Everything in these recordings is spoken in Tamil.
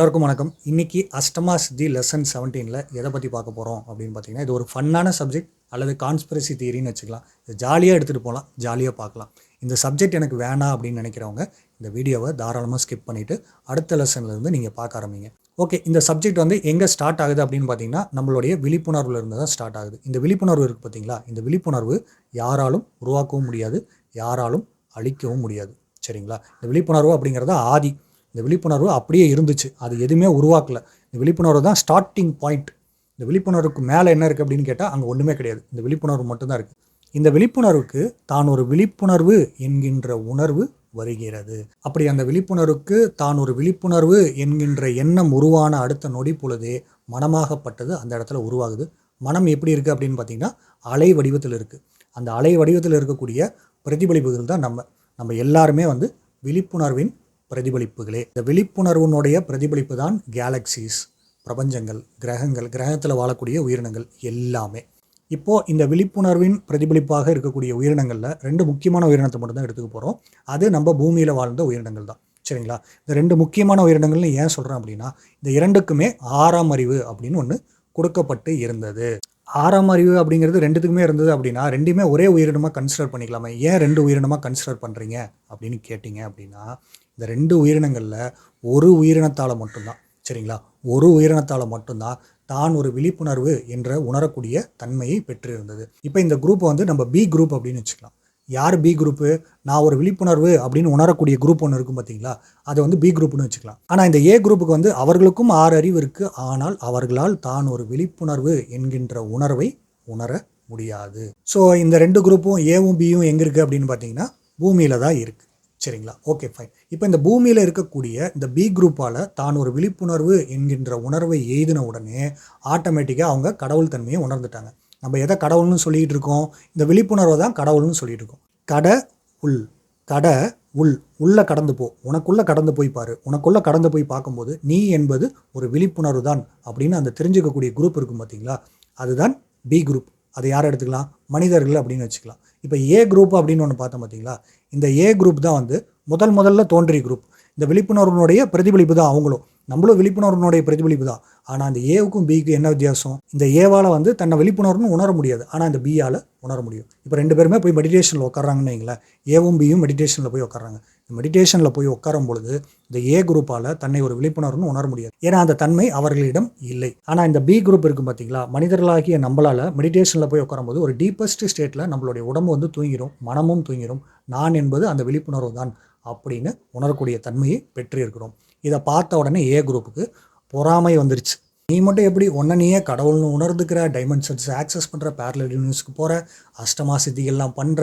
எல்லாருக்கும் வணக்கம். இன்றைக்கி அஷ்டமா தி லெசன் செவன்டீனில் எதை பற்றி பார்க்க போகிறோம் அப்படின்னு பார்த்தீங்கன்னா இது ஒரு ஃபன்னான சப்ஜெக்ட் அல்லது கான்ஸ்பிரசி தியரின்னு வச்சுக்கலாம். இது ஜாலியாக எடுத்துகிட்டு போகலாம் ஜாலியாக பார்க்கலாம். இந்த சப்ஜெக்ட் எனக்கு வேணாம் அப்படின்னு நினைக்கிறவங்க இந்த வீடியோவை தாராளமாக ஸ்கிப் பண்ணிவிட்டு அடுத்த லெசன்லேருந்து நீங்கள் பார்க்க ஆரம்பிங்க. ஓகே இந்த சப்ஜெக்ட் வந்து எங்கே ஸ்டார்ட் ஆகுது அப்படின்னு பார்த்தீங்கன்னா நம்மளுடைய விழிப்புணர்வுலேருந்து தான் ஸ்டார்ட் ஆகுது. இந்த விழிப்புணர்வு இருக்குது பார்த்தீங்களா? இந்த விழிப்புணர்வு யாராலும் உருவாக்கவும் முடியாது யாராலும் அழிக்கவும் முடியாது. சரிங்களா? இந்த விழிப்புணர்வு அப்படிங்கிறது ஆதி. இந்த விழிப்புணர்வு அப்படியே இருந்துச்சு. அது எதுவுமே உருவாக்கல. இந்த விழிப்புணர்வு தான் ஸ்டார்டிங் பாயிண்ட் இந்த விழிப்புணர்வுக்கு மேலே என்ன இருக்குது அப்படின்னு கேட்டால் அங்கே ஒன்றுமே கிடையாது. இந்த விழிப்புணர்வு மட்டும்தான் இருக்குது இந்த விழிப்புணர்வுக்கு தான் ஒரு விழிப்புணர்வு என்கின்ற உணர்வு வருகிறது. அப்படி அந்த விழிப்புணர்வுக்கு தான் ஒரு விழிப்புணர்வு என்கின்ற எண்ணம் உருவான அடுத்த நொடி பொழுதே மனமாகப்பட்டது அந்த இடத்துல உருவாகுது. மனம் எப்படி இருக்குது அப்படின்னு பார்த்தீங்கன்னா அலை வடிவத்தில் இருக்குது அந்த அலை வடிவத்தில் இருக்கக்கூடிய பிரதிபலிப்புகள் தான் நம்ம நம்ம எல்லாருமே வந்து விழிப்புணர்வின் பிரதிபலிப்புகளே. இந்த விழிப்புணர்வினுடைய பிரதிபலிப்பு தான் கேலக்சிஸ் பிரபஞ்சங்கள் கிரகங்கள் கிரகத்தில் வாழக்கூடிய உயிரினங்கள் எல்லாமே. இப்போது இந்த விழிப்புணர்வின் பிரதிபலிப்பாக இருக்கக்கூடிய உயிரினங்களில் ரெண்டு முக்கியமான உயிரினத்தை மட்டும்தான் எடுத்துக்க போகிறோம் அது நம்ம பூமியில் வாழ்ந்த உயிரினங்கள் தான். சரிங்களா? இந்த ரெண்டு முக்கியமான உயிரினங்கள்னு ஏன் சொல்கிறேன் அப்படின்னா இந்த இரண்டுக்குமே ஆறாம் அறிவு அப்படின்னு ஒன்று கொடுக்கப்பட்டு இருந்தது. ஆறாம் அறிவு அப்படிங்கிறது ரெண்டுத்துக்குமே இருந்தது அப்படின்னா ரெண்டுமே ஒரே உயிரினமாக கன்சிடர் பண்ணிக்கலாமே. ஏன் ரெண்டு உயிரினமாக கன்சிடர் பண்ணுறீங்க அப்படின்னு கேட்டிங்க அப்படின்னா இந்த ரெண்டு உயிரினங்களில் ஒரு உயிரினத்தால் மட்டும்தான் சரிங்களா? ஒரு உயிரினத்தால் மட்டும்தான் தான் ஒரு விழிப்புணர்வு என்ற உணரக்கூடிய தன்மையை பெற்றிருந்தது. இப்போ இந்த குரூப்பை வந்து நம்ம பி குரூப் அப்படின்னு வச்சுக்கலாம். யார் பி குரூப்பு நான் ஒரு விழிப்புணர்வு அப்படின்னு உணரக்கூடிய குரூப் ஒன்று இருக்கும் பார்த்தீங்களா அதை வந்து பி குரூப்னு வச்சுக்கலாம். ஆனால் இந்த ஏ குரூப்புக்கு வந்து அவர்களுக்கும் ஆறு அறிவு இருக்குது ஆனால் அவர்களால் தான் ஒரு விழிப்புணர்வு என்கின்ற உணர்வை உணர முடியாது. ஸோ இந்த ரெண்டு குரூப்பும் ஏவும் பியும் எங்கே இருக்குது அப்படின்னு பார்த்தீங்கன்னா பூமியில் தான் இருக்குது சரிங்களா? ஓகே ஃபைன் இப்போ இந்த பூமியில் இருக்கக்கூடிய இந்த பி குரூப்பால் தான் ஒரு விழிப்புணர்வு என்கின்ற உணர்வை எய்தின உடனே ஆட்டோமேட்டிக்காக அவங்க கடவுள் தன்மையை உணர்ந்துட்டாங்க. நம்ம எதை கடவுள்னு சொல்லிகிட்டு இருக்கோம்? இந்த விழிப்புணர்வை தான் கடவுள்னு சொல்லிகிட்டு இருக்கோம். கடை உள். கடை உள். உள்ளே கடந்து போ. உனக்குள்ளே கடந்து போய் பாரு. உனக்குள்ளே கடந்து போய் பார்க்கும்போது நீ என்பது ஒரு விழிப்புணர்வு தான் அப்படின்னு அந்த தெரிஞ்சுக்கக்கூடிய குரூப் இருக்கும் பார்த்தீங்களா அதுதான் பி குரூப் அதை யார் எடுத்துக்கலாம்? மனிதர்கள் அப்படின்னு வச்சுக்கலாம். இப்போ ஏ குரூப் அப்படின்னு ஒன்று பார்த்தோம் பார்த்தீங்களா? இந்த ஏ குரூப் தான் வந்து முதல் முதல்ல தோன்றிய குரூப் இந்த விழிப்புணர்வுனுடைய பிரதிபலிப்பு தான் அவங்களும். நம்மளும் விழிப்புணர்வுனுடைய பிரதிபலிப்பு தான். ஆனால் அந்த ஏவுக்கும் பிக்கும் என்ன வித்தியாசம்? இந்த ஏவால் வந்து தன்னை விழிப்புணர்வுன்னு உணர முடியாது. ஆனால் இந்த பியால் உணர முடியும். இப்போ ரெண்டு பேருமே போய் மெடிடேஷனில் உட்காராங்கன்னு வைங்களேன். ஏவும் பியும் மெடிடேஷனில் போய் உட்காராங்க மெடிடேஷனில் போய் உட்காரும் பொழுது இந்த ஏ குரூப்பால் தன்னை ஒரு விழிப்புணர்வுன்னு உணர முடியாது. ஏன்னா அந்த தன்மை அவர்களிடம் இல்லை. ஆனால் இந்த பி குரூப் இருக்கும் பார்த்தீங்களா மனிதர்களாகிய நம்மளால் மெடிடேஷனில் போய் உட்காரும்போது ஒரு டீப்பஸ்ட் ஸ்டேட்டில் நம்மளுடைய உடம்பு வந்து தூங்கிடும் மனமும் தூங்கிடும் நான் என்பது அந்த விழிப்புணர்வு தான் அப்படின்னு உணரக்கூடிய தன்மையை பெற்றிருக்கிறோம். இதை பார்த்த உடனே ஏ குரூப்புக்கு பொறாமை வந்துருச்சு. நீ மட்டும் எப்படி ஒன்றை நீயே கடவுள்னு உணர்ந்துக்கிற டைமென்ஷன்ஸ் ஆக்சஸ் பண்ணுற பேரலல் யூனிவர்ஸ்க்கு போகிற அஷ்டமா சித்திகள்லாம் பண்ணுற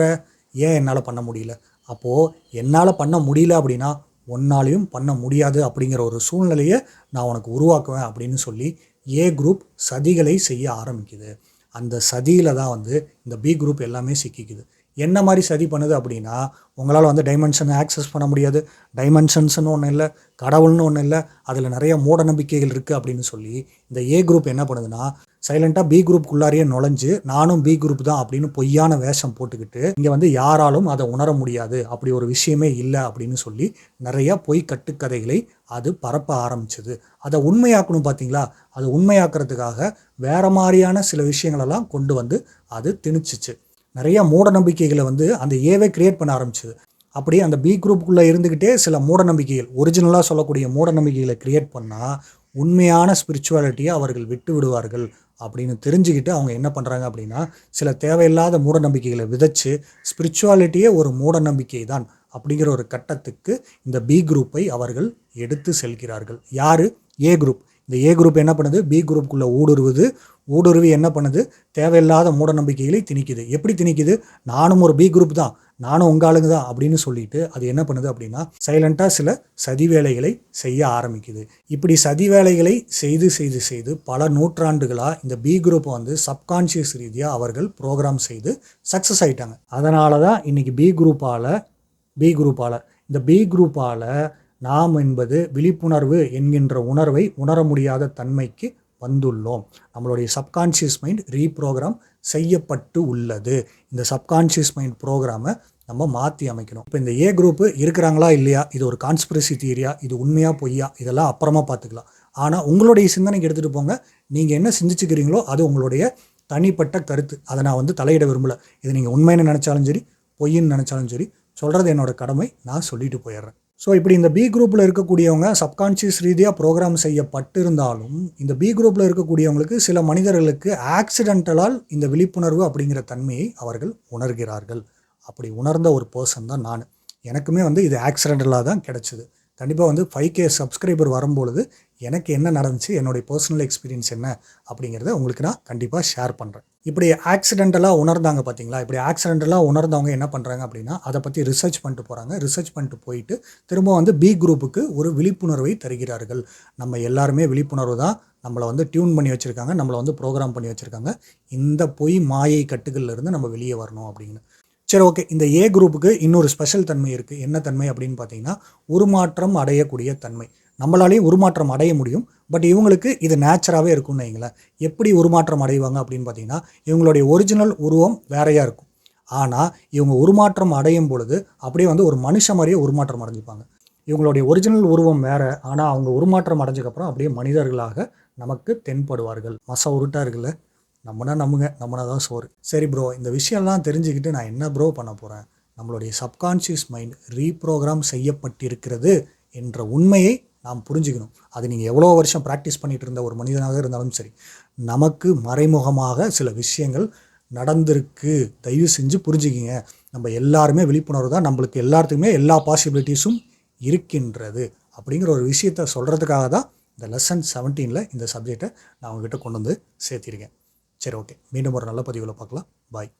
ஏன் என்னால் பண்ண முடியல? அப்போது என்னால் பண்ண முடியல அப்படின்னா ஒன்னாலையும் பண்ண முடியாது அப்படிங்கிற ஒரு சூழ்நிலையை நான் உனக்கு உருவாக்குவேன் அப்படின்னு சொல்லி ஏ குரூப் சதிகளை செய்ய ஆரம்பிக்குது. அந்த சதியில் தான் வந்து இந்த பி குரூப் எல்லாமே சிக்கிக்குது. என்ன மாதிரி சதி பண்ணுது அப்படின்னா உங்களால் வந்து டைமென்ஷனை ஆக்சஸ் பண்ண முடியாது. டைமென்ஷன்ஸ்னு ஒன்றும் இல்லை கடவுள்னு ஒன்றும் இல்லை அதில் நிறைய மூட நம்பிக்கைகள் இருக்குது அப்படின்னு சொல்லி இந்த ஏ குரூப் என்ன பண்ணுதுன்னா சைலண்ட்டாக பி குரூப்புக்குள்ளாரையே நுழைஞ்சு நானும் பி குரூப் தான் அப்படின்னு பொய்யான வேஷம் போட்டுக்கிட்டு இங்கே வந்து யாராலும் அதை உணர முடியாது அப்படி ஒரு விஷயமே இல்லை அப்படின்னு சொல்லி நிறைய பொய் கட்டுக்கதைகளை அது பரப்ப ஆரம்பிச்சது. அதை உண்மையாக்கணும் பார்த்தீங்களா அது உண்மையாக்குறதுக்காக வேற மாதிரியான சில விஷயங்களெல்லாம் கொண்டு வந்து அது திணிச்சிச்சு. நிறைய மூட நம்பிக்கைகளை வந்து அந்த ஏவே கிரியேட் பண்ண ஆரம்பிச்சது. அப்படியே அந்த பி குரூப்புக்குள்ளே இருந்துக்கிட்டே சில மூட நம்பிக்கைகள் ஒரிஜினலாக சொல்லக்கூடிய மூட நம்பிக்கைகளை கிரியேட் பண்ணால் உண்மையான ஸ்பிரிச்சுவாலிட்டியை அவர்கள் விட்டு விடுவார்கள் அப்படின்னு தெரிஞ்சுக்கிட்டு அவங்க என்ன பண்ணுறாங்க அப்படின்னா சில தேவையில்லாத மூட நம்பிக்கைகளை விதைச்சு ஸ்பிரிச்சுவாலிட்டியே ஒரு மூட நம்பிக்கை தான் அப்படிங்கிற ஒரு கட்டத்துக்கு இந்த பி குரூப்பை அவர்கள் எடுத்து செல்கிறார்கள். யார்? ஏ குரூப் இந்த ஏ குரூப் என்ன பண்ணுது? பி குரூப்புக்குள்ளே ஊடுருவுது. ஊடுருவி என்ன பண்ணுது? தேவையில்லாத மூட நம்பிக்கைகளை திணிக்குது. எப்படி திணிக்குது? நானும் ஒரு பி குரூப் தான். நானும் உங்க ஆளுங்க தான் அப்படின்னு சொல்லிட்டு அது என்ன பண்ணுது அப்படின்னா சைலண்ட்டாக சில சதி வேலைகளை செய்ய ஆரம்பிக்குது. இப்படி சதி வேலைகளை செய்து செய்து செய்து பல நூற்றாண்டுகளாக இந்த பி குரூப்பை வந்து சப்கான்ஷியஸ் ரீதியாக அவர்கள் ப்ரோக்ராம் செய்து சக்ஸஸ் ஆயிட்டாங்க. அதனால தான் இன்னைக்கு பி குரூப்பால் பி குரூப்பால் இந்த பி குரூப்பால் நாம் என்பது விழிப்புணர்வு என்கின்ற உணர்வை உணர முடியாத தன்மைக்கு வந்துள்ளோம். நம்மளுடைய சப்கான்ஷியஸ் மைண்ட் ரீப்ரோக்ராம் செய்யப்பட்டு உள்ளது. இந்த சப்கான்ஷியஸ் மைண்ட் ப்ரோக்ராமை நம்ம மாற்றி அமைக்கணும். இப்போ இந்த ஏ குரூப்பு இருக்கிறாங்களா இல்லையா? இது ஒரு கான்ஸ்பிரசி தியரியா இது உண்மையா பொய்யா? இதெல்லாம் அப்புறமா பார்த்துக்கலாம். ஆனால் உங்களுடைய சிந்தனைக்கு எடுத்துகிட்டு போங்க. நீங்கள் என்ன சிந்திச்சுக்கிறீங்களோ அது உங்களுடைய தனிப்பட்ட கருத்து. அதை நான் வந்து தலையிட விரும்பலை. இது நீங்கள் உண்மைன்னு நினச்சாலும் சரி பொய்ன்னு நினச்சாலும் சரி சொல்கிறது என்னோட கடமை. நான் சொல்லிட்டு போயிடுறேன். ஸோ இப்படி இந்த பி குரூப்பில் இருக்கக்கூடியவங்க சப்கான்ஷியஸ் ரீதியாக ப்ரோக்ராம் செய்யப்பட்டிருந்தாலும் இந்த பி குரூப்பில் இருக்கக்கூடியவங்களுக்கு சில மனிதர்களுக்கு ஆக்சிடென்டலால் இந்த விழிப்புணர்வு அப்படிங்கிற தன்மையை அவர்கள் உணர்கிறார்கள். அப்படி உணர்ந்த ஒரு பர்சன் தான் நான். எனக்குமே வந்து இது ஆக்சிடென்டலாக தான் கிடச்சிது. கண்டிப்பாக வந்து ஃபைவ் கே சப்ஸ்கிரைபர் வரும்பொழுது எனக்கு என்ன நடந்துச்சு என்னுடைய பர்சனல் எக்ஸ்பீரியன்ஸ் என்ன அப்படிங்கிறத உங்களுக்கு நான் கண்டிப்பாக ஷேர் பண்ணுறேன் இப்படி ஆக்சிடென்டலாக உணர்ந்தாங்க பார்த்தீங்களா இப்படி ஆக்சிடென்டலாக உணர்ந்தவங்க என்ன பண்ணுறாங்க அப்படின்னா அதை பற்றி ரிசர்ச் பண்ணிட்டு போகிறாங்க ரிசர்ச் பண்ணிட்டு போயிட்டு திரும்ப வந்து பி குரூப்புக்கு ஒரு விழிப்புணர்வை தருகிறார்கள். நம்ம எல்லாருமே விழிப்புணர்வு தான் நம்மளை வந்து டியூன் பண்ணி வச்சுருக்காங்க நம்மளை வந்து ப்ரோக்ராம் பண்ணி வச்சுருக்காங்க. இந்த பொய் மாயை கட்டுகள்லேருந்து நம்ம வெளியே வரணும் அப்படின்னு. சரி ஓகே இந்த ஏ குரூப்புக்கு இன்னொரு ஸ்பெஷல் தன்மை இருக்குது என்ன தன்மை அப்படின்னு பார்த்தீங்கன்னா உருமாற்றம் அடையக்கூடிய தன்மை. நம்மளாலேயும் உருமாற்றம் அடைய முடியும். பட் இவங்களுக்கு இது நேச்சராகவே இருக்கும்னு வைங்களேன் எப்படி உருமாற்றம் அடைவாங்க அப்படின்னு பார்த்தீங்கன்னா இவங்களுடைய ஒரிஜினல் உருவம் வேறையாக இருக்கும். ஆனால் இவங்க உருமாற்றம் அடையும் பொழுது அப்படியே வந்து ஒரு மனுஷ மாதிரியே உருமாற்றம் அடைஞ்சிப்பாங்க. இவங்களுடைய ஒரிஜினல் உருவம் வேறு ஆனால் அவங்க உருமாற்றம் அடைஞ்சக்கப்புறம் அப்படியே மனிதர்களாக நமக்கு தென்படுவார்கள். மச உருட்டாக இருக்குல்ல நம்மனா நம்புங்க நம்மனா தான் சோறு. சரி ப்ரோ இந்த விஷயம்லாம் தெரிஞ்சுக்கிட்டு நான் என்ன ப்ரோ பண்ண போகிறேன் நம்மளுடைய சப்கான்ஷியஸ் மைண்ட் ரீப்ரோக்ராம் செய்யப்பட்டிருக்கிறது என்ற உண்மையை நாம் புரிஞ்சுக்கணும். அது நீங்கள் எவ்வளோ வருஷம் ப்ராக்டிஸ் பண்ணிட்டு இருந்த ஒரு மனிதனாக இருந்தாலும் சரி நமக்கு மறைமுகமாக சில விஷயங்கள் நடந்திருக்கு. தயவு செஞ்சு புரிஞ்சுக்கிங்க. நம்ம எல்லாருமே விழிப்புணர்வு தான். நம்மளுக்கு எல்லாத்துக்குமே எல்லா பாசிபிலிட்டிஸும் இருக்கின்றது. அப்படிங்கிற ஒரு விஷயத்த சொல்கிறதுக்காக தான் இந்த லெசன் செவன்டீனில் இந்த சப்ஜெக்டை நான் உங்ககிட்ட கொண்டு வந்து சேர்த்திருக்கேன். சரி ஓகே மீண்டும் ஒரு நல்ல பதிவில் பார்க்கலாம். பாய்